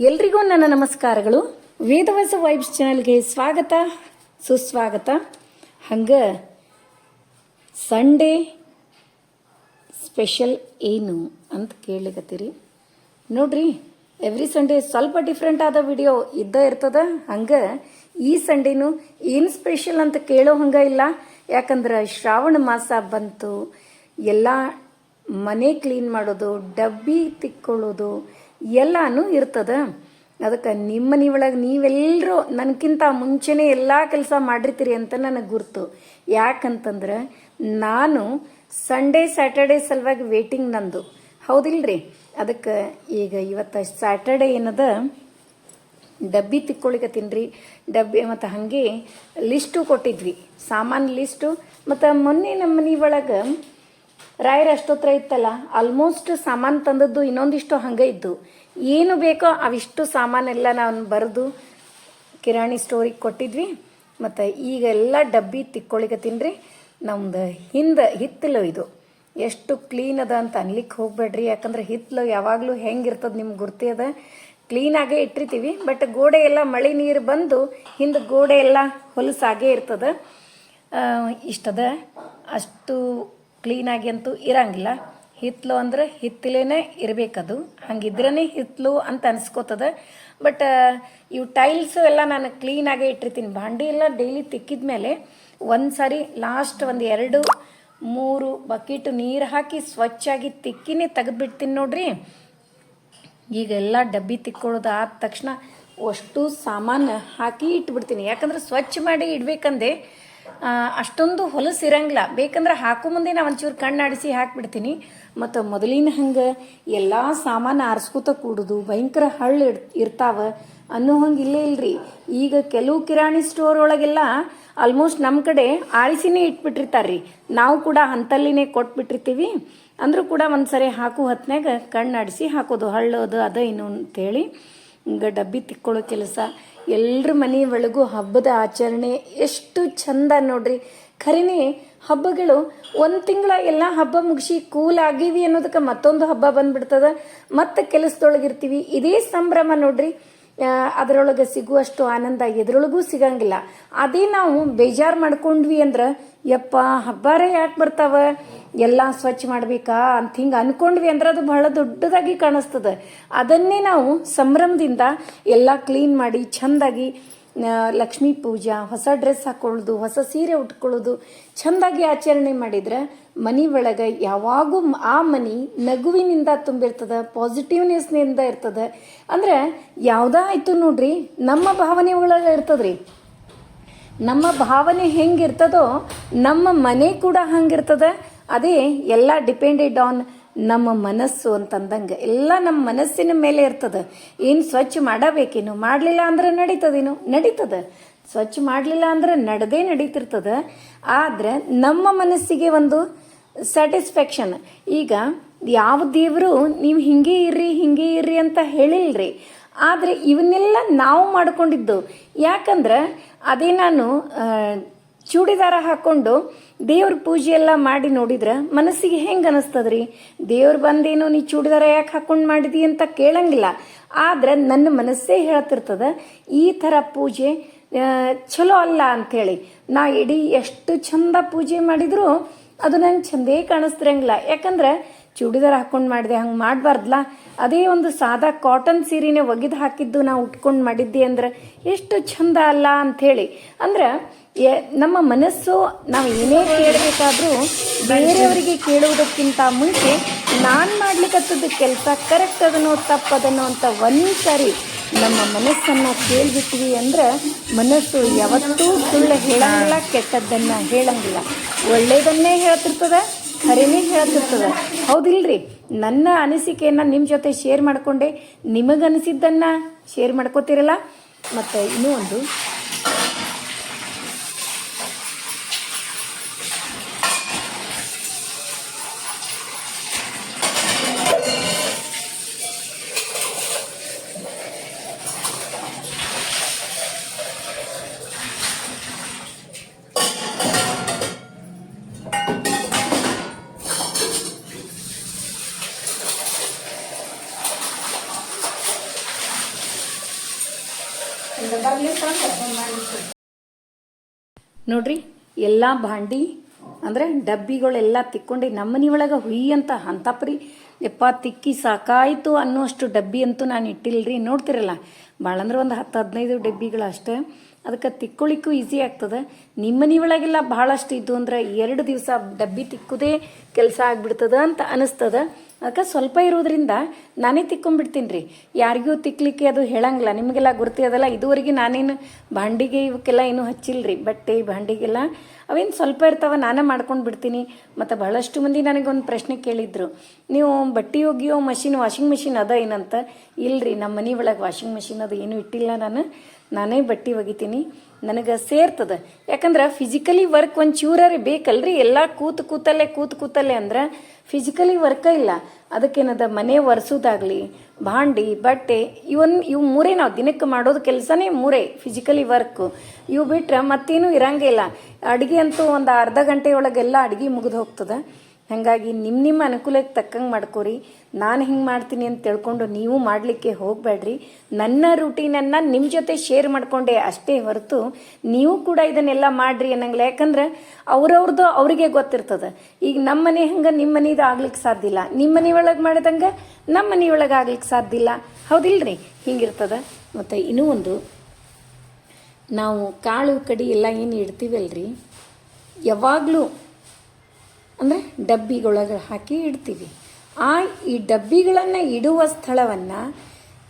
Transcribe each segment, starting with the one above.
ಎಲ್ರಿಗೂ ನನ್ನ ನಮಸ್ಕಾರಗಳು. ವೇದವಾಸ ವೈಬ್ಸ್ ಚಾನಲ್ಗೆ ಸ್ವಾಗತ, ಸುಸ್ವಾಗತ. ಹಂಗ ಸಂಡೇ ಸ್ಪೆಷಲ್ ಏನು ಅಂತ ಕೇಳಲಿಕತ್ತೀರಿ. ನೋಡ್ರಿ ಎವ್ರಿ ಸಂಡೇ ಸ್ವಲ್ಪ ಡಿಫ್ರೆಂಟ್ ಆದ ವಿಡಿಯೋ ಇದ್ದ ಇರ್ತದ. ಹಂಗ ಈ ಸಂಡೇನು ಏನು ಸ್ಪೆಷಲ್ ಅಂತ ಕೇಳೋ ಹಂಗ ಇಲ್ಲ. ಯಾಕಂದ್ರೆ ಶ್ರಾವಣ ಮಾಸ ಬಂತು. ಎಲ್ಲ ಮನೆ ಕ್ಲೀನ್ ಮಾಡೋದು, ಡಬ್ಬಿ ತಿಕ್ಕೊಳ್ಳೋದು ಎಲ್ಲಾನು ಇರ್ತದ. ಅದಕ್ಕೆ ನಿಮ್ಮ ನೀವೊಳಗೆ ನೀವೆಲ್ಲರೂ ನನಗಿಂತ ಮುಂಚೆನೇ ಎಲ್ಲ ಕೆಲಸ ಮಾಡಿರ್ತೀರಿ ಅಂತ ನನಗೆ ಗುರ್ತು. ಯಾಕಂತಂದ್ರೆ ನಾನು ಸಂಡೇ ಸ್ಯಾಟರ್ಡೇ ಸಲುವಾಗಿ ವೇಟಿಂಗ್ ನಂದು. ಹೌದಿಲ್ರಿ? ಅದಕ್ಕೆ ಈಗ ಇವತ್ತು ಸ್ಯಾಟರ್ಡೇ ಏನದ? ಡಬ್ಬಿ ತಿಕ್ಕೊಳಿಕತ್ತೀನಿ ಡಬ್ಬಿ ಮತ್ತು ಹಾಗೆ ಲಿಸ್ಟು ಕೊಟ್ಟಿದ್ವಿ. ಸಾಮಾನು ಲಿಸ್ಟು. ಮತ್ತು ಮೊನ್ನೆ ನಮ್ಮ ಮನೆ ಒಳಗೆ ರಾಯರ ಅಷ್ಟೋತ್ರ ಇತ್ತಲ್ಲ ಆಲ್ಮೋಸ್ಟ್ ಸಾಮಾನು ತಂದದ್ದು ಇನ್ನೊಂದಿಷ್ಟು ಹಂಗೆ ಇದ್ದು. ಏನು ಬೇಕೋ ಅವಿಷ್ಟು ಸಾಮಾನೆಲ್ಲ ನಾನು ಬರೆದು ಕಿರಾಣಿ ಸ್ಟೋರಿಗೆ ಕೊಟ್ಟಿದ್ವಿ. ಮತ್ತು ಈಗೆಲ್ಲ ಡಬ್ಬಿ ತಿಕ್ಕೊಳಿಕತ್ತೀನಿ ರೀ ನಮ್ದು ಹಿಂದೆ ಹಿತ್ತಲು ಇದು. ಎಷ್ಟು ಕ್ಲೀನ್ ಅದ ಅಂತ ಅನ್ಲಿಕ್ಕೆ ಹೋಗ್ಬೇಡ್ರಿ. ಯಾಕಂದ್ರೆ ಹಿತ್ತಲು ಯಾವಾಗಲೂ ಹೆಂಗಿರ್ತದೆ ನಿಮ್ಗೆ ಗುರ್ತಿ ಅದ. ಕ್ಲೀನಾಗೇ ಇಟ್ಟಿರ್ತೀವಿ. ಬಟ್ ಗೋಡೆ ಎಲ್ಲ ಮಳೆ ನೀರು ಬಂದು ಹಿಂದೆ ಗೋಡೆ ಎಲ್ಲ ಹೊಲಸಾಗೇ ಇರ್ತದೆ. ಇಷ್ಟದ. ಅಷ್ಟು ಕ್ಲೀನಾಗಿ ಅಂತೂ ಇರಂಗಿಲ್ಲ. ಹಿತ್ತಲು ಅಂದ್ರೆ ಹಿತ್ತಲೇನೆ ಇರಬೇಕದು. ಹಂಗಿದ್ರೇ ಹಿತ್ತಲು ಅಂತ ಅನ್ಸ್ಕೋತದ. ಬಟ್ ಇವು ಟೈಲ್ಸು ಎಲ್ಲ ನಾನು ಕ್ಲೀನಾಗೇ ಇಟ್ಟಿರ್ತೀನಿ. ಬಾಂಡಿ ಎಲ್ಲ ಡೈಲಿ ತಿಕ್ಕಿದ ಮೇಲೆ ಒಂದು ಸಾರಿ ಲಾಸ್ಟ್ ಒಂದು ಎರಡು, ಮೂರು ಬಕೆಟ್ ನೀರು ಹಾಕಿ ಸ್ವಚ್ಛಾಗಿ ತಿಕ್ಕಿನೇ ತೆಗೆದ್ಬಿಡ್ತೀನಿ ನೋಡ್ರಿ. ಈಗೆಲ್ಲ ಡಬ್ಬಿ ತಿಕ್ಕೊಳ್ಳೋದು ಆದ ತಕ್ಷಣ ಅಷ್ಟು ಸಾಮಾನು ಹಾಕಿ ಇಟ್ಬಿಡ್ತೀನಿ. ಯಾಕಂದ್ರೆ ಸ್ವಚ್ಛ ಮಾಡಿ ಇಡ್ಬೇಕಂದೆ ಅಷ್ಟೊಂದು ಹೊಲಸು ಇರಂಗಿಲ್ಲ ಬೇಕಂದ್ರೆ ಹಾಕೋ ಮುಂದೆ ನಾ ಒಂಚೂರು ಕಣ್ಣಾಡಿಸಿ ಹಾಕಿಬಿಡ್ತೀನಿ. ಮತ್ತು ಮೊದಲಿನ ಹಂಗೆ ಎಲ್ಲ ಸಾಮಾನು ಆರಿಸ್ಕೊತ ಕೂಡುದು, ಭಯಂಕರ ಹಳ್ಳು ಇರ್, ಇರ್ತಾವ ಅನ್ನೋ ಹಂಗೆ ಇಲ್ಲೇ ಇಲ್ರಿ. ಈಗ ಕೆಲವು ಕಿರಾಣಿ ಸ್ಟೋರ್ ಒಳಗೆಲ್ಲ ಆಲ್ಮೋಸ್ಟ್ ನಮ್ಮ ಕಡೆ ಆಳಿಸಿನೇ ಇಟ್ಬಿಟ್ಟಿರ್ತಾರ್ರಿ. ನಾವು ಕೂಡ ಅಂತಲ್ಲಿನೇ ಕೊಟ್ಬಿಟ್ಟಿರ್ತೀವಿ. ಅಂದರೂ ಕೂಡ ಒಂದು ಸರಿ ಹಾಕು ಹೊತ್ನ್ಯಾಗ ಕಣ್ಣಾಡಿಸಿ ಹಾಕೋದು, ಹಳ್ಳೋದು, ಅದ, ಇನ್ನು ಅಂತೇಳಿ. ಹಿಂಗೆ ಡಬ್ಬಿ ತಿಕ್ಕೊಳ್ಳೋ ಕೆಲಸ. ಎಲ್ಲರ ಮನೆ ಒಳಗೂ ಹಬ್ಬದ ಆಚರಣೆ ಎಷ್ಟು ಚಂದ ನೋಡ್ರಿ. ಖರೇನೆ, ಹಬ್ಬಗಳು ಒಂದು ತಿಂಗಳ ಎಲ್ಲ ಹಬ್ಬ ಮುಗಿಸಿ ಕೂಲ್ ಆಗೀವಿ ಅನ್ನೋದಕ್ಕೆ ಮತ್ತೊಂದು ಹಬ್ಬ ಬಂದ್ಬಿಡ್ತದ. ಮತ್ತೆ ಕೆಲಸದೊಳಗಿರ್ತೀವಿ ಇದೇ ಸಂಭ್ರಮ ನೋಡ್ರಿ. ಅದರೊಳಗೆ ಸಿಗುವಷ್ಟು ಆನಂದ ಎದ್ರೊಳಗೂ ಸಿಗಂಗಿಲ್ಲ. ಅದೇ ನಾವು ಬೇಜಾರು ಮಾಡ್ಕೊಂಡ್ವಿ ಅಂದ್ರೆ, ಯಪ್ಪ, ಹಬ್ಬಾರೇ ಯಾಕೆ ಬರ್ತಾವ? ಎಲ್ಲ ಸ್ವಚ್ಛ ಮಾಡ್ಬೇಕಾ ಅಂತ ಹಿಂಗೆ ಅನ್ಕೊಂಡ್ವಿ ಅಂದ್ರೆ ಅದು ಬಹಳ ದೊಡ್ಡದಾಗಿ ಕಾಣಿಸ್ತದ. ಅದನ್ನೇ ನಾವು ಸಂಭ್ರಮದಿಂದ ಎಲ್ಲ ಕ್ಲೀನ್ ಮಾಡಿ, ಚಂದಾಗಿ ಲಕ್ಷ್ಮೀ ಪೂಜಾ, ಹೊಸ ಡ್ರೆಸ್ ಹಾಕೊಳ್ಳೋದು, ಹೊಸ ಸೀರೆ ಉಟ್ಕೊಳ್ಳೋದು, ಚಂದಾಗಿ ಆಚರಣೆ ಮಾಡಿದ್ರೆ ಮನಿ ಒಳಗೆ ಯಾವಾಗೂ ಆ ಮನಿ ನಗುವಿನಿಂದ ತುಂಬಿರ್ತದೆ ಪಾಸಿಟಿವ್ನೆಸ್ನಿಂದ ಇರ್ತದ. ಅಂದ್ರೆ ಯಾವುದೇ ಆಯ್ತು ನೋಡ್ರಿ, ನಮ್ಮ ಭಾವನೆ ಒಳಗೆ ಇರ್ತದ್ರಿ. ನಮ್ಮ ಭಾವನೆ ಹೆಂಗಿರ್ತದೋ, ನಮ್ಮ ಮನೆ ಕೂಡ ಹಂಗಿರ್ತದ. ಅದೇ ಎಲ್ಲ ಡಿಪೆಂಡೆಡ್ ಆನ್ ನಮ್ಮ ಮನಸ್ಸು ಅಂತಂದಂಗೆ ಎಲ್ಲ ನಮ್ಮ ಮನಸ್ಸಿನ ಮೇಲೆ ಇರ್ತದೆ. ಏನು ಸ್ವಚ್ಛ ಮಾಡಬೇಕೇನು? ಮಾಡಲಿಲ್ಲ ಅಂದ್ರೆ ನಡೀತದೇನು? ನಡೀತದೆ. ಸ್ವಚ್ಛ ಮಾಡಲಿಲ್ಲ ಅಂದ್ರೆ ನಡೆದೇ ನಡೀತಿರ್ತದೆ. ಆದ್ರೆ ನಮ್ಮ ಮನಸ್ಸಿಗೆ ಒಂದು ಸ್ಯಾಟಿಸ್ಫ್ಯಾಕ್ಷನ್ ಈಗ ಯಾವ ದೇವರು ನೀವು ಹಿಂಗೆ ಇರ್ರಿ ಹಿಂಗೆ ಇರ್ರಿ ಅಂತ ಹೇಳಿಲ್ರಿ. ಆದರೆ ಇವನ್ನೆಲ್ಲ ನಾವು ಮಾಡ್ಕೊಂಡಿದ್ದು. ಯಾಕಂದ್ರೆ ಅದೇ ನಾನು ಚೂಡಿದಾರ ಹಾಕೊಂಡು ದೇವ್ರ ಪೂಜೆ ಎಲ್ಲ ಮಾಡಿ ನೋಡಿದ್ರೆ ಮನಸ್ಸಿಗೆ ಹೆಂಗೆ ಅನಿಸ್ತದ್ರಿ? ದೇವ್ರು ಬಂದೇನು ನೀ ಚೂಡಿದಾರ ಯಾಕೆ ಹಾಕೊಂಡು ಮಾಡಿದಿ ಅಂತ ಕೇಳಂಗಿಲ್ಲ. ಆದ್ರೆ ನನ್ನ ಮನಸ್ಸೇ ಹೇಳ್ತಿರ್ತದ, ಈ ಥರ ಪೂಜೆ ಚಲೋ ಅಲ್ಲ ಅಂಥೇಳಿ ನಾ ಇಡೀ ಎಷ್ಟು ಚಂದ ಪೂಜೆ ಮಾಡಿದ್ರು ಅದು ನಂಗೆ ಚಂದೇ ಕಾಣಿಸ್ತಿರಂಗಿಲ್ಲ. ಯಾಕಂದ್ರೆ ಚೂಡಿದಾರ ಹಾಕೊಂಡು ಮಾಡಿದೆ, ಹಂಗೆ ಮಾಡಬಾರ್ದಲ್ಲ ಅದೇ ಒಂದು ಸಾದಾ ಕಾಟನ್ ಸೀರೆನೇ ಒಗೆದು ಹಾಕಿದ್ದು ನಾ ಉಟ್ಕೊಂಡು ಮಾಡಿದ್ದೆ ಅಂದ್ರೆ ಎಷ್ಟು ಚಂದ ಅಲ್ಲ ಅಂಥೇಳಿ ಅಂದ್ರೆ ನಮ್ಮ ಮನಸ್ಸು ನಾವು ಏನೇ ಕೇಳಬೇಕಾದ್ರೂ ಬೇರೆಯವರಿಗೆ ಕೇಳುವುದಕ್ಕಿಂತ ಮುಂಚೆ ನಾನು ಮಾಡ್ಲಿಕ್ಕತ್ತದ ಕೆಲಸ ಕರೆಕ್ಟ್ ಅದನ್ನೋ ತಪ್ಪದನೋ ಅಂತ ಒಂದು ಸಾರಿ ನಮ್ಮ ಮನಸ್ಸನ್ನು ಕೇಳಿಬಿಟ್ವಿ ಅಂದ್ರೆ ಮನಸ್ಸು ಯಾವತ್ತೂ ಸುಳ್ಳು ಹೇಳಂಗಿಲ್ಲ, ಕೆಟ್ಟದ್ದನ್ನು ಹೇಳಂಗಿಲ್ಲ. ಒಳ್ಳೆಯದನ್ನೇ ಹೇಳ್ತಿರ್ತದ, ಖರೇನೇ ಹೇಳ್ತಿರ್ತದ. ಹೌದಿಲ್ರಿ? ನನ್ನ ಅನಿಸಿಕೆಯನ್ನು ನಿಮ್ಮ ಜೊತೆ ಶೇರ್ ಮಾಡ್ಕೊಂಡೆ. ನಿಮಗನಿಸಿದ್ದನ್ನು ಶೇರ್ ಮಾಡ್ಕೋತಿರಲ್ಲ? ಮತ್ತು ಇನ್ನೂ ಒಂದು ನೋಡ್ರಿ, ಎಲ್ಲ ಭಾಂಡಿ, ಅಂದ್ರೆ ಡಬ್ಬಿಗಳೆಲ್ಲ ತಿಕ್ಕೊಂಡು ನಮ್ಮನಿ ಒಳಗೆ ಹುಯಿ ಅಂತ ಹಂತಪ್ರಿ ಯಪ್ಪ ತಿಕ್ಕಿ ಸಾಕಾಯಿತು ಅನ್ನೋಷ್ಟು ಡಬ್ಬಿ ಅಂತೂ ನಾನು ಇಟ್ಟಿಲ್ರಿ. ನೋಡ್ತಿರಲ್ಲ ಭಾಳ ಅಂದ್ರೆ ಒಂದು ಹತ್ತು ಹದಿನೈದು ಡಬ್ಬಿಗಳು ಅಷ್ಟೇ. ಅದಕ್ಕೆ ತಿಕ್ಕೊಳಿಕ್ಕೂ ಈಸಿ ಆಗ್ತದೆ. ನಿಮ್ಮನೆ ಒಳಗೆಲ್ಲ ಭಾಳಷ್ಟು ಇದ್ದು ಅಂದ್ರೆ ಎರಡು ದಿವಸ ಡಬ್ಬಿ ತಿಕ್ಕುದೇ ಕೆಲಸ ಆಗ್ಬಿಡ್ತದ ಅಂತ ಅನಿಸ್ತದ. ಅದಕ್ಕೆ ಸ್ವಲ್ಪ ಇರೋದ್ರಿಂದ ನಾನೇ ತಿಕ್ಕೊಂಡ್ಬಿಡ್ತೀನಿ ರೀ ಯಾರಿಗೂ ತಿಕ್ಕಲಿಕ್ಕೆ ಅದು ಹೇಳಂಗಿಲ್ಲ. ನಿಮಗೆಲ್ಲ ಅದಲ್ಲ, ಇದುವರೆಗೆ ನಾನೇನು ಭಾಂಡಿಗೆ ಇವಕ್ಕೆಲ್ಲ ಏನೂ ಹಚ್ಚಿಲ್ರಿ. ಬಟ್ಟೆ ಭಾಂಡಿಗೆಲ್ಲ ಅವೇನು ಸ್ವಲ್ಪ ಇರ್ತಾವ ನಾನೇ ಮಾಡ್ಕೊಂಡು ಬಿಡ್ತೀನಿ ಮತ್ತು ಬಹಳಷ್ಟು ಮಂದಿ ನನಗೊಂದು ಪ್ರಶ್ನೆ ಕೇಳಿದ್ರು. ನೀವು ಬಟ್ಟೆ ಒಗಿಯೋ ಮಷಿನ್, ವಾಷಿಂಗ್ ಮಷಿನ್ ಅದ ಏನಂತ? ಇಲ್ಲರಿ ನಮ್ಮ ಮನೆ ಒಳಗೆ ವಾಷಿಂಗ್ ಮಷಿನ್ ಅದು ಏನೂ ಇಟ್ಟಿಲ್ಲ ನಾನು. ನಾನೇ ಬಟ್ಟೆ ಒಗಿತೀನಿ. ನನಗೆ ಸೇರ್ತದ. ಯಾಕಂದ್ರೆ ಫಿಸಿಕಲಿ ವರ್ಕ್ ಒಂದು ಚೂರರಿ ಬೇಕಲ್ರಿ. ಎಲ್ಲ ಕೂತು ಕೂತಲ್ಲೇ ಕೂತು ಕೂತಲ್ಲೇ ಅಂದ್ರೆ ಫಿಸಿಕಲಿ ವರ್ಕ ಇಲ್ಲ. ಅದಕ್ಕೇನದ ಮನೆ ಒರೆಸೋದಾಗಲಿ ಭಾಂಡಿ ಬಟ್ಟೆ, ಇವನ್ ಇವು ಮೂರೇ ನಾವು ದಿನಕ್ಕೆ ಮಾಡೋದು ಕೆಲಸನೇ ಮೂರೇ ಫಿಸಿಕಲಿ ವರ್ಕು ಇವು ಬಿಟ್ಟರೆ ಮತ್ತೇನು ಇರಂಗಿಲ್ಲ ಅಡುಗೆ ಅಂತೂ ಒಂದು ಅರ್ಧ ಗಂಟೆಯೊಳಗೆಲ್ಲ ಅಡುಗೆ ಮುಗಿದು ಹೋಗ್ತದೆ. ಹಾಗಾಗಿ ನಿಮ್ಮ ನಿಮ್ಮ ಅನುಕೂಲಕ್ಕೆ ತಕ್ಕಂಗೆ ಮಾಡ್ಕೋರಿ. ನಾನು ಹಿಂಗೆ ಮಾಡ್ತೀನಿ ಅಂತ ತಿಳ್ಕೊಂಡು ನೀವು ಮಾಡಲಿಕ್ಕೆ ಹೋಗಬೇಡ್ರಿ. ನನ್ನ ರೂಟೀನನ್ನು ನಿಮ್ಮ ಜೊತೆ ಶೇರ್ ಮಾಡಿಕೊಂಡೆ ಅಷ್ಟೇ ಹೊರತು ನೀವು ಕೂಡ ಇದನ್ನೆಲ್ಲ ಮಾಡ್ರಿ ಅನ್ನಂಗಿಲ್ಲ. ಯಾಕಂದ್ರೆ ಅವ್ರವ್ರದ್ದು ಅವರಿಗೆ ಗೊತ್ತಿರ್ತದೆ. ಈಗ ನಮ್ಮ ಮನೆ ಹಂಗೆ ನಿಮ್ಮ ಮನೇದು ಆಗ್ಲಿಕ್ಕೆ ಸಾಧ್ಯ ಇಲ್ಲ. ನಿಮ್ಮ ಮನೆ ಒಳಗೆ ಮಾಡಿದಂಗೆ ನಮ್ಮ ಮನೆ ಒಳಗೆ ಆಗ್ಲಿಕ್ಕೆ ಸಾಧ್ಯ ಇಲ್ಲ. ಹೌದಿಲ್ರಿ? ಹಿಂಗಿರ್ತದೆ. ಮತ್ತು ಇನ್ನೂ ಒಂದು, ನಾವು ಕಾಳು ಕಡಿ ಎಲ್ಲ ಏನು ಇಡ್ತೀವಲ್ರಿ? ಯಾವಾಗಲೂ ಅಂದರೆ ಡಬ್ಬಿಗೊಳಗೆ ಹಾಕಿ ಇಡ್ತೀವಿ. ಆ ಈ ಡಬ್ಬಿಗಳನ್ನು ಇಡುವ ಸ್ಥಳವನ್ನು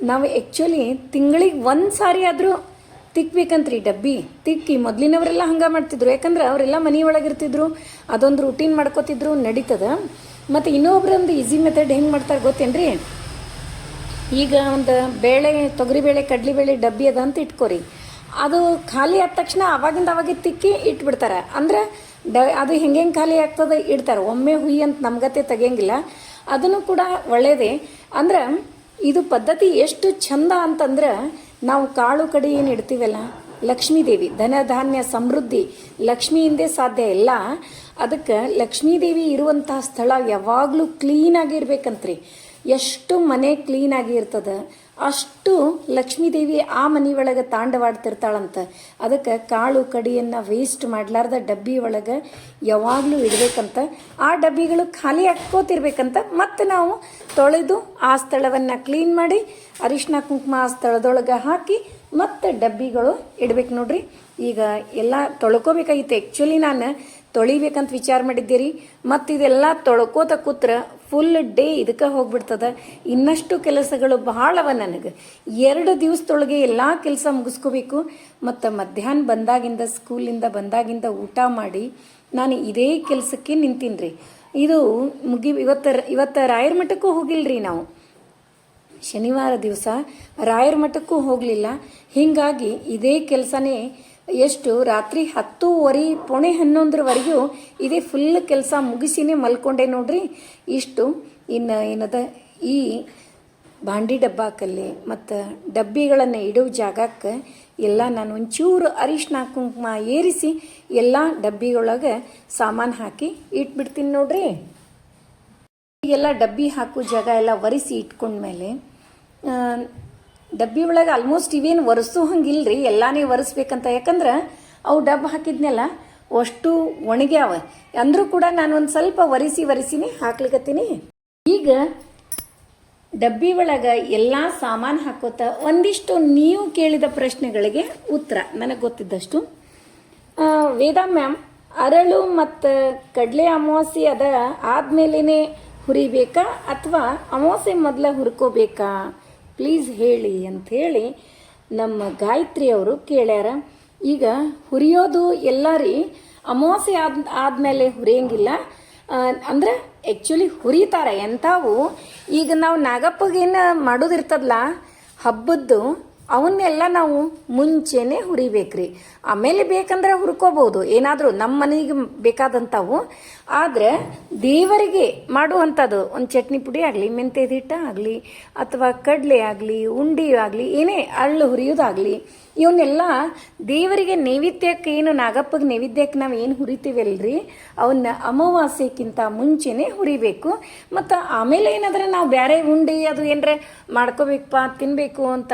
ನಾವು ಆ್ಯಕ್ಚುಲಿ ತಿಂಗಳಿಗೆ ಒಂದು ಸಾರಿ ಆದರೂ ತಿಕ್ಬೇಕಂತ್ರಿ ಡಬ್ಬಿ. ತಿಕ್ಕಿ ಮೊದಲಿನವರೆಲ್ಲ ಹಂಗೆ ಮಾಡ್ತಿದ್ರು. ಯಾಕಂದ್ರೆ ಅವರೆಲ್ಲ ಮನಿ ಒಳಗಿರ್ತಿದ್ರು, ಅದೊಂದು ರೂಟೀನ್ ಮಾಡ್ಕೋತಿದ್ರು, ನಡೀತದ. ಮತ್ತು ಇನ್ನೊಬ್ರೊಂದು ಈಸಿ ಮೆಥಡ್ ಹೆಂಗೆ ಮಾಡ್ತಾರೆ ಗೊತ್ತೇನ್ರಿ? ಈಗ ಒಂದು ಬೇಳೆ ತೊಗರಿಬೇಳೆ ಕಡಲೆಬೇಳೆ ಡಬ್ಬಿ ಅದ ಅಂತ ಇಟ್ಕೋರಿ. ಅದು ಖಾಲಿ ಆದ ತಕ್ಷಣ ಅವಾಗಿಂದ ಅವಾಗೆ ತಿಕ್ಕಿ ಇಟ್ಬಿಡ್ತಾರೆ. ಅಂದ್ರೆ ಡ ಅದು ಹೆಂಗೆ ಹೆಂಗೆ ಖಾಲಿ ಆಗ್ತದೆ ಇಡ್ತಾರೆ. ಒಮ್ಮೆ ಹುಯಿ ಅಂತ ನಮ್ಗತೆ ತೆಗಿಯಂಗಿಲ್ಲ. ಅದನ್ನು ಕೂಡ ಒಳ್ಳೆಯದೇ ಅಂದ್ರೆ ಇದು ಪದ್ಧತಿ ಎಷ್ಟು ಚಂದ ಅಂತಂದ್ರೆ ನಾವು ಕಾಳು ಕಡಿ ಏನು ಇಡ್ತೀವಲ್ಲ, ಲಕ್ಷ್ಮೀದೇವಿ ಧನ ಧಾನ್ಯ ಸಮೃದ್ಧಿ ಲಕ್ಷ್ಮಿಯಿಂದೇ ಸಾಧ್ಯ ಇಲ್ಲ. ಅದಕ್ಕೆ ಲಕ್ಷ್ಮೀದೇವಿ ಇರುವಂತಹ ಸ್ಥಳ ಯಾವಾಗಲೂ ಕ್ಲೀನಾಗಿರ್ಬೇಕಂತ್ರಿ ಎಷ್ಟು ಮನೆ ಕ್ಲೀನಾಗಿ ಇರ್ತದೆ ಅಷ್ಟು ಲಕ್ಷ್ಮೀದೇವಿ ಆ ಮನೆ ಒಳಗೆ ತಾಂಡವಾಡ್ತಿರ್ತಾಳಂತ ಅದಕ್ಕೆ ಕಾಳು ಕಡಿಯನ್ನು ವೇಸ್ಟ್ ಮಾಡಲಾರ್ದ ಡಬ್ಬಿ ಒಳಗೆ ಯಾವಾಗಲೂ ಇಡಬೇಕಂತ, ಆ ಡಬ್ಬಿಗಳು ಖಾಲಿ ಹಾಕ್ಕೋತಿರ್ಬೇಕಂತ ಮತ್ತೆ ನಾವು ತೊಳೆದು ಆ ಸ್ಥಳವನ್ನು ಕ್ಲೀನ್ ಮಾಡಿ ಅರಿಶಿನ ಕುಂಕುಮ ಆ ಸ್ಥಳದೊಳಗೆ ಹಾಕಿ ಮತ್ತೆ ಡಬ್ಬಿಗಳು ಇಡ್ಬೇಕು ನೋಡ್ರಿ. ಈಗ ಎಲ್ಲ ತೊಳ್ಕೊಬೇಕಾಗಿತ್ತು. ಆ್ಯಕ್ಚುಲಿ ನಾನು ತೊಳಿಬೇಕಂತ ವಿಚಾರ ಮಾಡಿದ್ದೀರಿ. ಮತ್ತು ಇದೆಲ್ಲ ತೊಳ್ಕೋತ ಕೂತ್ರ ಫುಲ್ ಡೇ ಇದಕ್ಕೆ ಹೋಗ್ಬಿಡ್ತದ. ಇನ್ನಷ್ಟು ಕೆಲಸಗಳು ಬಹಳವ ನನಗೆ. ಎರಡು ದಿವಸದೊಳಗೆ ಎಲ್ಲ ಕೆಲಸ ಮುಗಿಸ್ಕೋಬೇಕು. ಮತ್ತು ಮಧ್ಯಾಹ್ನ ಬಂದಾಗಿಂದ, ಸ್ಕೂಲಿಂದ ಬಂದಾಗಿಂದ ಊಟ ಮಾಡಿ ನಾನು ಇದೇ ಕೆಲಸಕ್ಕೆ ನಿಂತೀನಿ ರೀ ಇದು ಮುಗಿ, ಇವತ್ತು ಇವತ್ತು ರಾಯರ ಮಠಕ್ಕೂ ಹೋಗಿಲ್ರಿ ನಾವು. ಶನಿವಾರ ದಿವಸ ರಾಯರ ಮಠಕ್ಕೂ ಹೋಗಲಿಲ್ಲ. ಹೀಗಾಗಿ ಇದೇ ಕೆಲಸನೇ ಎಷ್ಟು? ರಾತ್ರಿ ಹತ್ತೂವರೆ, ಪೊಣೆ ಹನ್ನೊಂದರವರೆಗೂ ಇದೇ ಫುಲ್ ಕೆಲಸ ಮುಗಿಸಿನೇ ಮಲ್ಕೊಂಡೆ ನೋಡ್ರಿ. ಇಷ್ಟು. ಇನ್ನು ಏನದ? ಈ ಬಾಂಡಿ ಡಬ್ಬಾಕಲ್ಲಿ ಮತ್ತು ಡಬ್ಬಿಗಳನ್ನು ಇಡೋ ಜಾಗಕ್ಕೆ ಎಲ್ಲ ನಾನು ಒಂಚೂರು ಅರಿಶಿನ ಕುಂಕುಮ ಏರಿಸಿ ಎಲ್ಲ ಡಬ್ಬಿಗಳೊಳಗೆ ಸಾಮಾನು ಹಾಕಿ ಇಟ್ಬಿಡ್ತೀನಿ ನೋಡ್ರಿ. ಎಲ್ಲ ಡಬ್ಬಿ ಹಾಕೋ ಜಾಗ ಎಲ್ಲ ಒರೆಸಿ ಇಟ್ಕೊಂಡ್ಮೇಲೆ ಡಬ್ಬಿ ಒಳಗೆ ಆಲ್ಮೋಸ್ಟ್ ಇವೇನು ಒರೆಸೋ ಹಂಗಿಲ್ರಿ, ಎಲ್ಲಾನೇ ಒರೆಸ್ಬೇಕಂತ. ಯಾಕಂದ್ರೆ ಅವು ಡಬ್ಬ ಹಾಕಿದ್ನೆಲ್ಲ, ಅಷ್ಟು ಒಣಗ್ಯಾವ. ಅಂದರೂ ಕೂಡ ನಾನು ಒಂದು ಸ್ವಲ್ಪ ಒರೆಸಿ ಒರೆಸಿನಿ ಹಾಕ್ಲಿಕತ್ತೀನಿ. ಈಗ ಡಬ್ಬಿ ಒಳಗೆ ಎಲ್ಲ ಸಾಮಾನು ಹಾಕೋತ ಒಂದಿಷ್ಟು ನೀವು ಕೇಳಿದ ಪ್ರಶ್ನೆಗಳಿಗೆ ಉತ್ತರ. ನನಗೆ ಗೊತ್ತಿದ್ದಷ್ಟು. ವೇದಾ ಮ್ಯಾಮ್, ಅರಳು ಮತ್ತು ಕಡಲೆ ಅಮಾವಾಸ್ಯೆ ಅದ ಆದ್ಮೇಲೆನೆ ಹುರಿಬೇಕಾ ಅಥವಾ ಅಮಾವಾಸ್ಯೆ ಮೊದಲ ಹುರ್ಕೋಬೇಕಾ? ಪ್ಲೀಸ್ ಹೇಳಿ ಅಂತ ಹೇಳಿ ನಮ್ಮ ಗಾಯತ್ರಿ ಅವರು ಕೇಳ್ಯಾರ. ಈಗ ಹುರಿಯೋದು ಎಲ್ಲ ರೀ ಅಮಾವಾಸ್ಯೆ ಆದ, ಆದಮೇಲೆ ಹುರಿಯಂಗಿಲ್ಲ. ಅಂದ್ರೆ ಆ್ಯಕ್ಚುಲಿ ಹುರಿತಾರೆ ಎಂಥವು ಈಗ ನಾವು ನಾಗಪ್ಪಗೇನು ಮಾಡೋದಿರ್ತದಲ್ಲ ಹಬ್ಬದ್ದು ಅವನ್ನೆಲ್ಲ ನಾವು ಮುಂಚೆನೆ ಹುರಿಬೇಕ್ರಿ. ಆಮೇಲೆ ಬೇಕಂದ್ರೆ ಹುರ್ಕೋಬಹುದು ಏನಾದರೂ ನಮ್ಮ ಮನೆಗೆ ಬೇಕಾದಂಥವು. ಆದರೆ ದೇವರಿಗೆ ಮಾಡುವಂಥದ್ದು ಒಂದು ಚಟ್ನಿ ಪುಡಿ ಆಗಲಿ ಮೆಂತ್ಯದ ಹಿಟ್ಟ ಆಗಲಿ, ಅಥವಾ ಕಡಲೆ ಆಗಲಿ, ಉಂಡಿ ಆಗಲಿ, ಏನೇ ಅಳ್ಳು ಹುರಿಯೋದಾಗಲಿ ಇವನ್ನೆಲ್ಲ ದೇವರಿಗೆ ನೈವೇದ್ಯಕ್ಕೆ ಏನು ನಾಗಪ್ಪಗೆ ನೈವೇದ್ಯಕ್ಕೆ ನಾವು ಏನು ಹುರಿತೀವಲ್ರಿ? ಅವನ್ನ ಅಮಾವಾಸ್ಯಕ್ಕಿಂತ ಮುಂಚೆನೇ ಹುರಿಬೇಕು. ಮತ್ತು ಆಮೇಲೆ ಏನಾದ್ರೆ ನಾವು ಬೇರೆ ಉಂಡೆ ಅದು ಏನರೆ ಮಾಡ್ಕೋಬೇಕಪ್ಪ ತಿನ್ನಬೇಕು ಅಂತ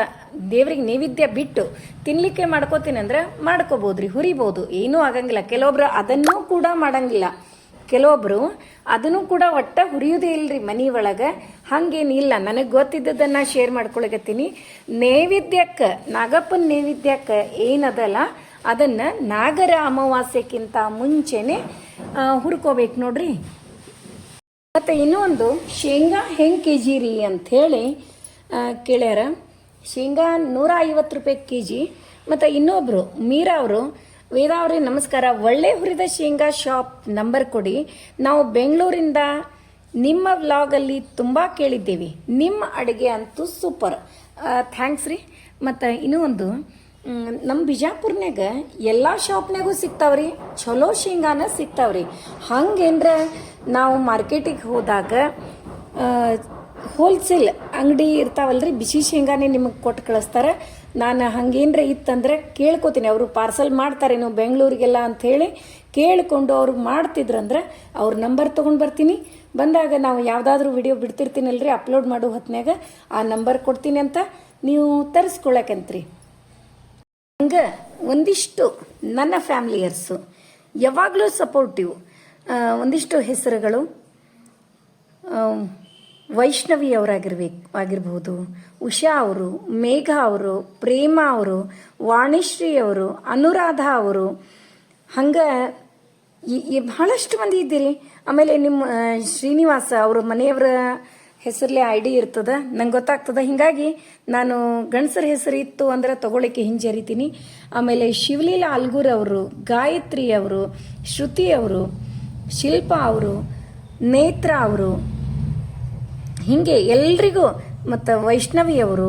ದೇವರಿಗೆ ನೈವೇದ್ಯ ಬಿಟ್ಟು ತಿನ್ನಲಿಕ್ಕೆ ಮಾಡ್ಕೋತೀನಿ ಅಂದ್ರೆ ಮಾಡ್ಕೋಬೋದು ರೀ ಹುರಿಬೋದು. ಏನೂ ಆಗಂಗಿಲ್ಲ. ಕೆಲವೊಬ್ರು ಅದನ್ನೂ ಕೂಡ ಮಾಡಂಗಿಲ್ಲ. ಕೆಲವೊಬ್ರು ಅದನ್ನು ಕೂಡ ಒಟ್ಟ ಹುರಿಯೋದೇ ಇಲ್ರಿ ಮನೆ ಒಳಗೆ. ಹಂಗೇನಿಲ್ಲ ನನಗೆ ಗೊತ್ತಿದ್ದದನ್ನ ಶೇರ್ ಮಾಡ್ಕೊಳಕತ್ತೀನಿ. ನೈವೇದ್ಯಕ್ಕೆ, ನಾಗಪ್ಪನ ನೈವೇದ್ಯಕ್ಕೆ ಏನದಲ್ಲ, ಅದನ್ನು ನಾಗರ ಅಮಾವಾಸ್ಯಕ್ಕಿಂತ ಮುಂಚೆನೆ ಹುರ್ಕೋಬೇಕು ನೋಡ್ರಿ. ಮತ್ತು ಇನ್ನೊಂದು, ಶೇಂಗಾ ಹೆಂಗೆ ಕೆ ಜಿ ರೀ ಅಂಥೇಳಿ ಕೇಳ್ಯಾರ. ಶೇಂಗಾ ನೂರ ಐವತ್ತು ರೂಪಾಯಿ ಕೆ ಜಿ ಮತ್ತು ಇನ್ನೊಬ್ಬರು ಮೀರಾ ಅವರು ಅವ್ರಿಗೆ ನಮಸ್ಕಾರ. ಒಳ್ಳೆ ಹುರಿದ ಶೇಂಗಾ ಶಾಪ್ ನಂಬರ್ ಕೊಡಿ. ನಾವು ಬೆಂಗಳೂರಿಂದ ನಿಮ್ಮ ವ್ಲಾಗಲ್ಲಿ ತುಂಬ ಕೇಳಿದ್ದೀವಿ. ನಿಮ್ಮ ಅಡುಗೆ ಅಂತೂ ಸೂಪರ್ ಥ್ಯಾಂಕ್ಸ್ ರೀ. ಮತ್ತು ಇನ್ನೂ ಒಂದು ನಮ್ಮ ಬಿಜಾಪುರ್ನಾಗ ಎಲ್ಲ ಶಾಪ್ನಾಗೂ ಸಿಗ್ತಾವ್ರಿ. ಚಲೋ ಶೇಂಗಾನ ಸಿಗ್ತಾವ್ರಿ. ಹಂಗೇನ್ರ ನಾವು ಮಾರ್ಕೆಟಿಗೆ ಹೋದಾಗ ಹೋಲ್ಸೇಲ್ ಅಂಗಡಿ ಇರ್ತಾವಲ್ರಿ, ಬಿಸಿ ಶೇಂಗಾನೇ ನಿಮಗೆ ಕೊಟ್ಟು ಕಳಿಸ್ತಾರೆ. ನಾನು ಹಂಗೇನ್ರ ಇತ್ತಂದ್ರೆ ಕೇಳ್ಕೊತೀನಿ. ಅವರು ಪಾರ್ಸಲ್ ಮಾಡ್ತಾರೆ ನೀವು ಬೆಂಗಳೂರಿಗೆಲ್ಲ ಅಂಥೇಳಿ ಕೇಳಿಕೊಂಡು ಅವ್ರು ಮಾಡ್ತಿದ್ರಂದ್ರೆ ಅವ್ರ ನಂಬರ್ ತೊಗೊಂಡು ಬರ್ತೀನಿ. ಬಂದಾಗ ನಾವು ಯಾವುದಾದ್ರೂ ವಿಡಿಯೋ ಬಿಡ್ತಿರ್ತೀನಲ್ರಿ ಅಪ್ಲೋಡ್ ಮಾಡೋ ಹೊತ್ನ್ಯಾಗ ಆ ನಂಬರ್ ಕೊಡ್ತೀನಿ ಅಂತ ನೀವು ತರಿಸ್ಕೊಳಕಂತ್ರಿ. ಹಂಗೆ ಒಂದಿಷ್ಟು ನನ್ನ ಫ್ಯಾಮಿಲಿಯರ್ಸು ಯಾವಾಗಲೂ ಸಪೋರ್ಟಿವ್ ಒಂದಿಷ್ಟು ಹೆಸರುಗಳು ವೈಷ್ಣವಿ ಅವರಾಗಿರ್ಬೇಕು ಆಗಿರ್ಬೋದು. ಉಷಾ ಅವರು, ಮೇಘ ಅವರು, ಪ್ರೇಮ ಅವರು, ವಾಣಿಶ್ರೀ ಅವರು, ಅನುರಾಧ ಅವರು. ಹಂಗೆ ಈ ಬಹಳಷ್ಟು ಮಂದಿ ಇದ್ದೀರಿ. ಆಮೇಲೆ ನಿಮ್ಮ ಶ್ರೀನಿವಾಸ ಅವರು ಮನೆಯವರ ಹೆಸರಲ್ಲೇ ಐ ಡಿ ಇರ್ತದ, ನಂಗೆ ಗೊತ್ತಾಗ್ತದ. ಹಿಂಗಾಗಿ ನಾನು ಗಣಸರ ಹೆಸರು ಇತ್ತು ಅಂದ್ರೆ ತಗೊಳ್ಳಿಕ್ಕೆ ಹಿಂಜರಿತೀನಿ. ಆಮೇಲೆ ಶಿವಲೀಲಾ ಅಲ್ಗೂರ್ ಅವರು, ಗಾಯತ್ರಿ ಅವರು, ಶ್ರುತಿ ಅವರು, ಶಿಲ್ಪಾ ಅವರು, ನೇತ್ರ ಅವರು. ಹೀಗೆ ಎಲ್ರಿಗೂ, ಮತ್ತು ವೈಷ್ಣವಿ ಅವರು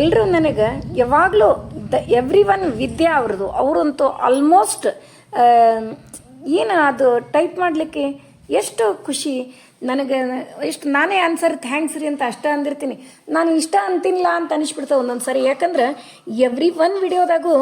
ಎಲ್ಲರೂ ನನಗೆ ಯಾವಾಗಲೂ ದ ಎವ್ರಿ ಒನ್ ವಿದ್ಯಾ ಅವ್ರದ್ದು ಅವರಂತೂ ಆಲ್ಮೋಸ್ಟ್ ಏನು ಅದು ಟೈಪ್ ಮಾಡಲಿಕ್ಕೆ ಎಷ್ಟು ಖುಷಿ. ನನಗೆ ಎಷ್ಟು, ನಾನೇ ಆನ್ಸರ್ ಥ್ಯಾಂಕ್ಸ್ ರೀ ಅಂತ ಅಷ್ಟ ಅಂದಿರ್ತೀನಿ. ನಾನು ಇಷ್ಟ ಅಂತಿಲ್ಲ ಅಂತ ಅನಿಸ್ಬಿಡ್ತಾವೆ ಒಂದೊಂದು ಸರಿ ಯಾಕಂದ್ರೆ ಎವ್ರಿ ಒನ್ ವಿಡಿಯೋದಾಗೂ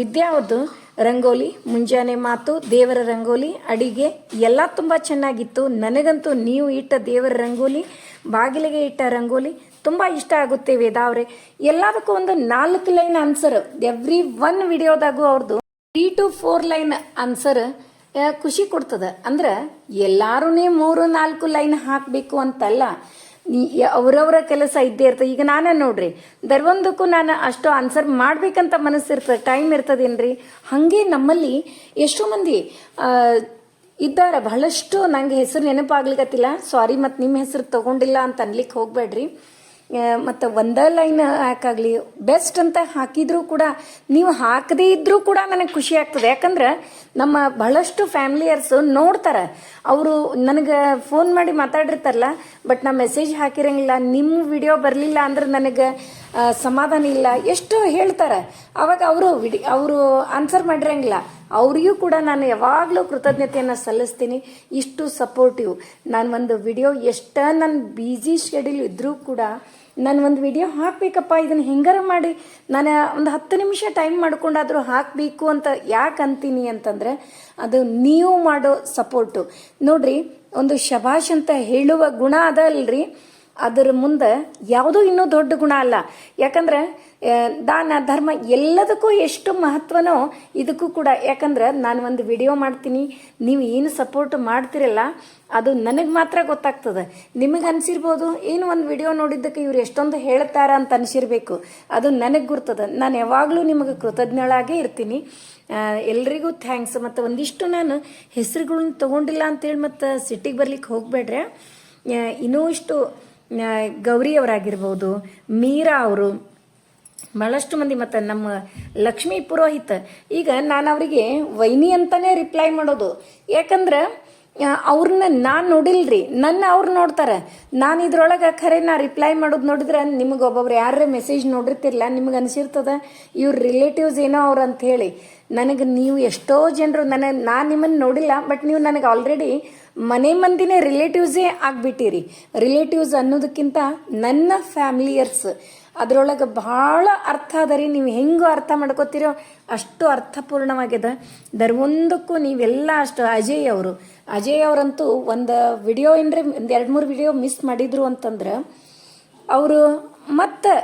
ವಿದ್ಯಾ ಅವ್ರದ್ದು ರಂಗೋಲಿ, ಮುಂಜಾನೆ ಮಾತು, ದೇವರ ರಂಗೋಲಿ, ಅಡಿಗೆ ಎಲ್ಲ ತುಂಬ ಚೆನ್ನಾಗಿತ್ತು. ನನಗಂತೂ ನೀವು ಇಟ್ಟ ದೇವರ ರಂಗೋಲಿ, ಬಾಗಿಲಿಗೆ ಇಟ್ಟ ರಂಗೋಲಿ ತುಂಬ ಇಷ್ಟ ಆಗುತ್ತೆ ವೇದಾ ಅವರೇ. ಎಲ್ಲದಕ್ಕೂ ಒಂದು ನಾಲ್ಕು ಲೈನ್ ಆನ್ಸರ್ ಎವ್ರಿ ಒನ್ ವಿಡಿಯೋದಾಗೂ ಅವ್ರದ್ದು three two four line answer ಖುಷಿ ಕೊಡ್ತದೆ. ಅಂದ್ರೆ ಎಲ್ಲಾರು ಮೂರು ನಾಲ್ಕು ಲೈನ್ ಹಾಕಬೇಕು ಅಂತಲ್ಲ. ಅವರವರ ಕೆಲಸ ಇದ್ದೇ ಇರ್ತದೆ ಈಗ ನಾನೇ ನೋಡ್ರಿ ದರ್ವೊಂದಕ್ಕೂ ನಾನು ಅಷ್ಟು ಆನ್ಸರ್ ಮಾಡ್ಬೇಕಂತ ಮನಸ್ಸಿರ್ತದೆ ಟೈಮ್ ಇರ್ತದೇನ್ರಿ? ಹಾಗೆ ನಮ್ಮಲ್ಲಿ ಎಷ್ಟೋ ಮಂದಿ ಇದ್ದಾರೆ. ಬಹಳಷ್ಟು ನಂಗೆ ಹೆಸರು ನೆನಪಾಗ್ಲಿಕ್ಕತ್ತಿಲ್ಲ ಸಾರಿ ಮತ್ತು ನಿಮ್ಮ ಹೆಸರು ತಗೊಂಡಿಲ್ಲ ಅಂತ ಅನ್ಲಿಕ್ಕೆ ಹೋಗ್ಬೇಡ್ರಿ. ಮತ್ತು ಒಂದೇ ಲೈನ್ ಯಾಕಾಗಲಿ ಬೆಸ್ಟ್ ಅಂತ ಹಾಕಿದ್ರು ಕೂಡ, ನೀವು ಹಾಕದೇ ಇದ್ರೂ ಕೂಡ ನನಗೆ ಖುಷಿ ಆಗ್ತದೆ. ಯಾಕಂದ್ರೆ ನಮ್ಮ ಬಹಳಷ್ಟು ಫ್ಯಾಮಿಲಿಯರ್ಸು ನೋಡ್ತಾರೆ. ಅವರು ನನಗೆ ಫೋನ್ ಮಾಡಿ ಮಾತಾಡಿರ್ತಾರಲ್ಲ, ಬಟ್ ನಾ ಮೆಸೇಜ್ ಹಾಕಿರಂಗಿಲ್ಲ ನಿಮ್ಮ ವಿಡಿಯೋ ಬರಲಿಲ್ಲ ಅಂದ್ರೆ ನನಗೆ ಸಮಾಧಾನ ಇಲ್ಲ, ಎಷ್ಟು ಹೇಳ್ತಾರೆ. ಅವಾಗ ಅವರು ವಿಡಿ ಅವರು ಆನ್ಸರ್ ಮಾಡಿರಂಗಿಲ್ಲ. ಅವರಿಗೂ ಕೂಡ ನಾನು ಯಾವಾಗಲೂ ಕೃತಜ್ಞತೆಯನ್ನು ಸಲ್ಲಿಸ್ತೀನಿ. ಇಷ್ಟು ಸಪೋರ್ಟಿವ್ ನಾನು ಒಂದು ವಿಡಿಯೋ ಎಷ್ಟ ನನ್ನ ಬ್ಯುಸಿ ಶೆಡ್ಯೂಲ್ ಇದ್ದರೂ ಕೂಡ ನಾನು ಒಂದು ವಿಡಿಯೋ ಹಾಕಬೇಕಪ್ಪ, ಇದನ್ನು ಹೆಂಗಾರ ಮಾಡಿ? ನಾನು ಒಂದು ಹತ್ತು ನಿಮಿಷ ಟೈಮ್ ಮಾಡ್ಕೊಂಡಾದರೂ ಹಾಕಬೇಕು ಅಂತ ಯಾಕೆ ಅಂತೀನಿ ಅಂತಂದರೆ, ಅದು ನೀವು ಮಾಡೋ ಸಪೋರ್ಟು ನೋಡ್ರಿ, ಒಂದು ಶಬಾಷ್ ಅಂತ ಹೇಳುವ ಗುಣ ಅದ ಅಲ್ರಿ ಅದರ ಮುಂದೆ ಯಾವುದೂ ಇನ್ನೂ ದೊಡ್ಡ ಗುಣ ಅಲ್ಲ. ಯಾಕಂದ್ರೆ ದಾನ, ಧರ್ಮ ಎಲ್ಲದಕ್ಕೂ ಎಷ್ಟು ಮಹತ್ವನೋ ಇದಕ್ಕೂ ಕೂಡ. ಯಾಕಂದ್ರೆ ನಾನು ಒಂದು ವಿಡಿಯೋ ಮಾಡ್ತೀನಿ, ನೀವು ಏನು ಸಪೋರ್ಟ್ ಮಾಡ್ತಿರಲ್ಲ, ಅದು ನನಗೆ ಮಾತ್ರ ಗೊತ್ತಾಗ್ತದೆ. ನಿಮಗೆ ಅನ್ಸಿರ್ಬೋದು, ಏನು ಒಂದು ವಿಡಿಯೋ ನೋಡಿದ್ದಕ್ಕೆ ಇವ್ರು ಎಷ್ಟೊಂದು ಹೇಳ್ತಾರ ಅಂತ ಅನ್ಸಿರ್ಬೇಕು. ಅದು ನನಗೆ ಗುರ್ತದ. ನಾನು ಯಾವಾಗಲೂ ನಿಮಗೆ ಕೃತಜ್ಞಳಾಗೇ ಇರ್ತೀನಿ. ಎಲ್ರಿಗೂ ಥ್ಯಾಂಕ್ಸ್ ಮತ್ತು ಒಂದಿಷ್ಟು ನಾನು ಹೆಸರುಗಳನ್ನ ತೊಗೊಂಡಿಲ್ಲ ಅಂತೇಳಿ ಮತ್ತು ಸಿಟ್ಟಿಗೆ ಬರ್ಲಿಕ್ಕೆ ಹೋಗಬೇಡ್ರೆ ಇನ್ನೂ ಇಷ್ಟು ಗೌರಿ ಅವರಾಗಿರ್ಬೋದು, ಮೀರಾ ಅವರು ಭಾಳಷ್ಟು ಮಂದಿ ಮತ್ತು ನಮ್ಮ ಲಕ್ಷ್ಮೀ ಪುರೋಹಿತ್. ಈಗ ನಾನು ಅವರಿಗೆ ವೈನಿ ಅಂತಾನೆ ರಿಪ್ಲೈ ಮಾಡೋದು. ಯಾಕಂದ್ರೆ ಅವ್ರನ್ನ ನಾನು ನೋಡಿಲ್ರಿ. ನನ್ನ ಅವ್ರು ನೋಡ್ತಾರೆ. ನಾನು ಇದ್ರೊಳಗೆ ಖರೆ ನಾ ರಿಪ್ಲೈ ಮಾಡೋದು ನೋಡಿದ್ರೆ ನಿಮಗೆ ಒಬ್ಬೊಬ್ರು ಯಾರೇ ಮೆಸೇಜ್ ನೋಡಿರ್ತಿರಲ್ಲ ನಿಮಗೆ ಅನಿಸಿರ್ತದ, ಇವ್ರ ರಿಲೇಟಿವ್ಸ್ ಏನೋ ಅವ್ರು ಅಂತ ಹೇಳಿ. ನನಗೆ ನೀವು ಎಷ್ಟೋ ಜನರು ನನಗೆ ನಾನು ನಿಮ್ಮನ್ನು ನೋಡಿಲ್ಲ ಬಟ್ ನೀವು ನನಗೆ ಆಲ್ರೆಡಿ ಮನೆ ಮಂದಿನೇ ರಿಲೇಟಿವ್ಸೇ ಆಗಿಬಿಟ್ಟಿರಿ. ರಿಲೇಟಿವ್ಸ್ ಅನ್ನೋದಕ್ಕಿಂತ ನನ್ನ ಫ್ಯಾಮಿಲಿಯರ್ಸ್ ಅದ್ರೊಳಗೆ ಭಾಳ ಅರ್ಥ ಅದ ರೀ. ನೀವು ಹೆಂಗೆ ಅರ್ಥ ಮಾಡ್ಕೋತೀರೋ ಅಷ್ಟು ಅರ್ಥಪೂರ್ಣವಾಗಿದೆ ದರ್ವೊಂದಕ್ಕೂ ನೀವೆಲ್ಲ ಅಷ್ಟು ಅಜಯ್ ಅವರು. ಅಜಯ್ ಅವರಂತೂ ಒಂದು ವಿಡಿಯೋ ಏನ್ರಿ, ಒಂದು ಎರಡು ಮೂರು ವಿಡಿಯೋ ಮಿಸ್ ಮಾಡಿದ್ರು ಅಂತಂದ್ರೆ ಅವರು ಮತ್ತೆ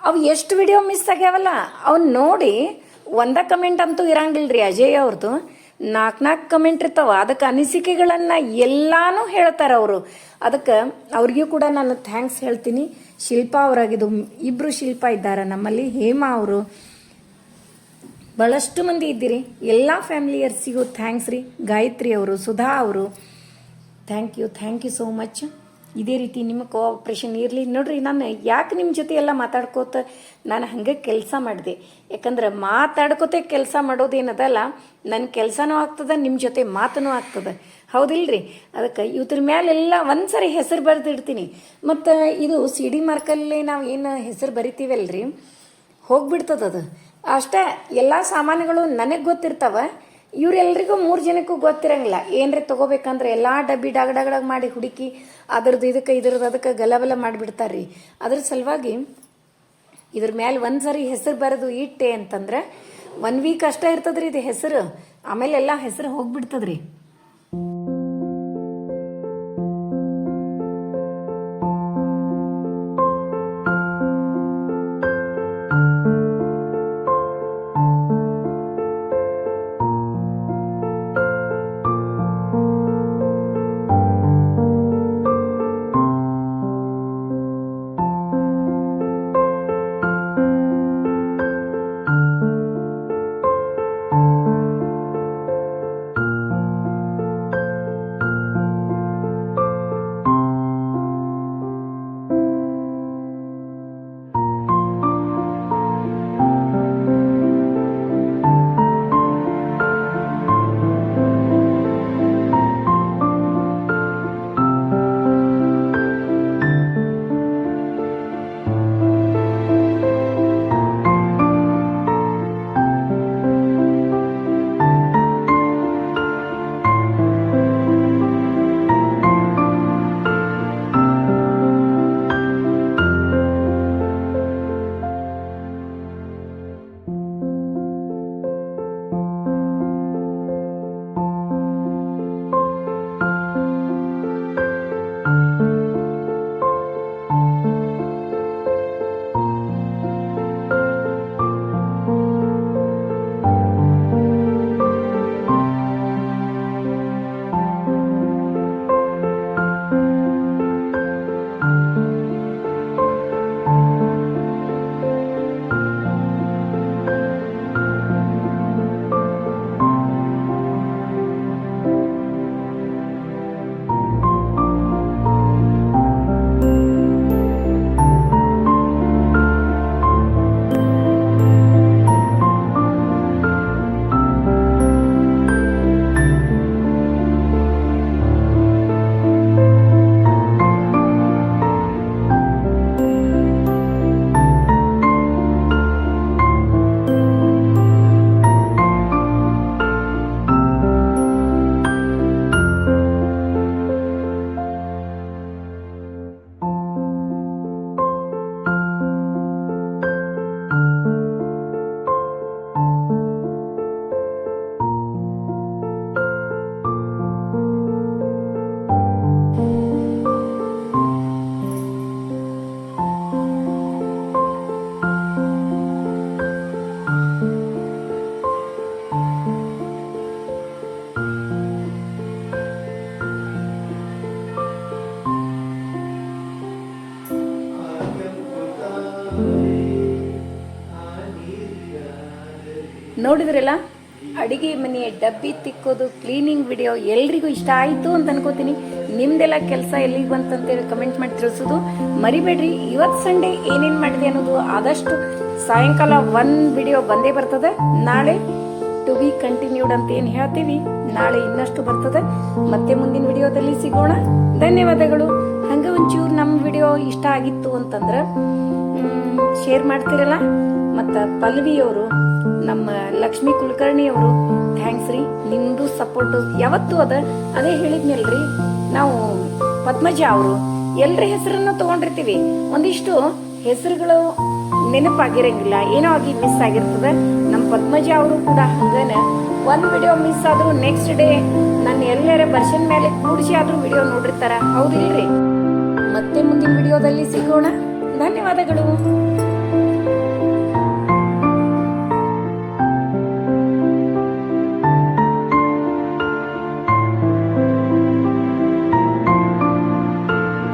ಅವು ಎಷ್ಟು ವಿಡಿಯೋ ಮಿಸ್ ಆಗ್ಯಾವಲ್ಲ ಅವನ್ನ ನೋಡಿ ಒಂದ ಕಮೆಂಟ್ ಅಂತೂ ಇರಂಗಿಲ್ಲ ರೀ ಅಜಯ್ ಅವ್ರದ್ದು ನಾಲ್ಕು ನಾಲ್ಕು ಕಮೆಂಟ್ ಇರ್ತಾವ. ಅದಕ್ಕೆ ಅನಿಸಿಕೆಗಳನ್ನು ಎಲ್ಲಾನು ಹೇಳ್ತಾರೆ ಅವರು. ಅದಕ್ಕೆ ಅವ್ರಿಗೂ ಕೂಡ ನಾನು ಥ್ಯಾಂಕ್ಸ್ ಹೇಳ್ತೀನಿ. ಶಿಲ್ಪಾ ಅವರಾಗಿದ್ದು ಇಬ್ಬರು ಶಿಲ್ಪ ಇದ್ದಾರೆ ನಮ್ಮಲ್ಲಿ. ಹೇಮಾ ಅವರು. ಭಾಳಷ್ಟು ಮಂದಿ ಇದ್ದೀರಿ. ಎಲ್ಲ ಫ್ಯಾಮಿಲಿಯರ್ಸಿಗೂ ಥ್ಯಾಂಕ್ಸ್ ರೀ. ಗಾಯತ್ರಿ ಅವರು, ಸುಧಾ ಅವರು. Thank you thank you so much ಇದೇ ರೀತಿ ನಿಮ್ಮ ಕೋಆಪ್ರೇಷನ್ ಇರಲಿ. ನೋಡ್ರಿ, ನಾನು ಯಾಕೆ ನಿಮ್ಮ ಜೊತೆ ಎಲ್ಲ ಮಾತಾಡ್ಕೋತ ನಾನು ಹಂಗೆ ಕೆಲಸ ಮಾಡಿದೆ? ಯಾಕಂದ್ರೆ ಮಾತಾಡ್ಕೋತೆ ಕೆಲಸ ಮಾಡೋದೇನದಲ್ಲ ನನ್ನ ಕೆಲಸನೂ ಆಗ್ತದೆ ನಿಮ್ಮ ಜೊತೆ ಮಾತನೂ ಆಗ್ತದೆ. ಹೌದಿಲ್ರಿ? ಅದಕ್ಕೆ ಇವ್ರ ಮೇಲೆಲ್ಲ ಒಂದ್ಸರಿ ಹೆಸರು ಬರೆದಿಡ್ತೀನಿ. ಮತ್ತು ಇದು ಸಿ ಡಿ ಮಾರ್ಕಲ್ಲಿ ನಾವು ಏನು ಹೆಸರು ಬರಿತೀವಲ್ರಿ? ಹೋಗ್ಬಿಡ್ತದ ಅದು ಅಷ್ಟೇ, ಎಲ್ಲ ಸಾಮಾನುಗಳು ನನಗೆ ಗೊತ್ತಿರ್ತಾವ. ಇವ್ರೆಲ್ರಿಗೂ ಮೂರು ಜನಕ್ಕೂ ಗೊತ್ತಿರಂಗಿಲ್ಲ. ಏನ್ರಿ ತಗೋಬೇಕಂದ್ರೆ ಎಲ್ಲ ಡಬ್ಬಿ ಡಾಗ ಡಾಗ್ ಡಾಗ್ ಮಾಡಿ ಹುಡುಕಿ ಅದ್ರದ್ದು ಇದಕ್ಕೆ ಇದ್ರದ್ದು ಅದಕ್ಕೆ ಗಲಬಲ ಮಾಡಿಬಿಡ್ತಾರ್ರಿ. ಅದ್ರ ಸಲುವಾಗಿ ಇದ್ರ ಮೇಲೆ ಒಂದು ಸರಿ ಹೆಸರು ಬರೆದು ಇಟ್ಟೆ ಅಂತಂದ್ರೆ ಒನ್ ವೀಕ್ ಅಷ್ಟೇ ಇರ್ತದ್ರಿ ಇದು ಹೆಸರು. ಆಮೇಲೆ ಎಲ್ಲ ಹೆಸರು ಹೋಗ್ಬಿಡ್ತದ್ರಿ. ನೋಡಿದ್ರಲ್ಲ? ಅಡಿಗೆ ಮನೆಯ ಡಬ್ಬಿ ತಿಕ್ಕೋದು ಕ್ಲೀನಿಂಗ್ ವಿಡಿಯೋ ಎಲ್ರಿಗೂ ಇಷ್ಟ ಆಯಿತು ಅಂತ ಅನ್ಕೋತೀನಿ. ನಿಮ್ದೆಲ್ಲ ಕೆಲಸ ಎಲ್ಲಿಗೆ ಬಂತಂತೇಳಿ ಕಮೆಂಟ್ ಮಾಡಿ ತಿಳಿಸೋದು. ಮರಿಬೇಡ್ರಿ ಇವತ್ತು ಸಂಡೇ ಏನೇನು ಮಾಡಿದೆ ಅನ್ನೋದು ಆದಷ್ಟು ಸಾಯಂಕಾಲ ಒನ್ ವಿಡಿಯೋ ಬಂದೇ ಬರ್ತದೆ. ನಾಳೆ ಟು ಬಿ ಕಂಟಿನ್ಯೂಡ್ ಅಂತ ಏನು ಹೇಳ್ತೀವಿ ನಾಳೆ ಇನ್ನಷ್ಟು ಬರ್ತದೆ. ಮತ್ತೆ ಮುಂದಿನ ವಿಡಿಯೋದಲ್ಲಿ ಸಿಗೋಣ. ಧನ್ಯವಾದಗಳು. ಹಂಗೆ ಒಂಚೂರು ನಮ್ಮ ವಿಡಿಯೋ ಇಷ್ಟ ಆಗಿತ್ತು ಅಂತಂದ್ರೆ ಶೇರ್ ಮಾಡ್ತಿರಲ್ಲ? ಮತ್ತು ಪಲ್ವಿಯವರು ನಮ್ಮ ಲಕ್ಷ್ಮಿ ಕುಲಕರ್ಣಿ ಅವರು. ಥ್ಯಾಂಕ್ಸ್ ರೀ. ನಿಮ್ದು ಸಪೋರ್ಟ್ ಯಾವತ್ತೂ ಅದ. ಅದೇ ಹೇಳಿದ್ನಲ್ರಿ, ನಾವು ಪದ್ಮಜ ಅವರು, ಎಲ್ರ ಹೆಸರನ್ನು ತಗೊಂಡಿರ್ತೀವಿ. ಒಂದಿಷ್ಟು ಹೆಸರುಗಳು ನೆನಪಾಗಿರಂಗಿಲ್ಲ. ಏನೋ ಆಗಿ ಮಿಸ್ ಆಗಿರ್ತದ. ನಮ್ಮ ಪದ್ಮಜ ಅವರು ಕೂಡ ಹಂಗನ. ಒಂದು ವಿಡಿಯೋ ಮಿಸ್ ಆದ್ರೂ ನೆಕ್ಸ್ಟ್ ಡೇ ನನ್ನ ಎಲ್ಲರ ವರ್ಷನ್ ಮೇಲೆ ಕೂಡಿಸಿ ಆದ್ರೂ ವಿಡಿಯೋ ನೋಡಿರ್ತಾರ. ಹೌದಿಲ್ರಿ? ಮತ್ತೆ ಮುಂದಿನ ವಿಡಿಯೋದಲ್ಲಿ ಸಿಗೋಣ. ಧನ್ಯವಾದಗಳು.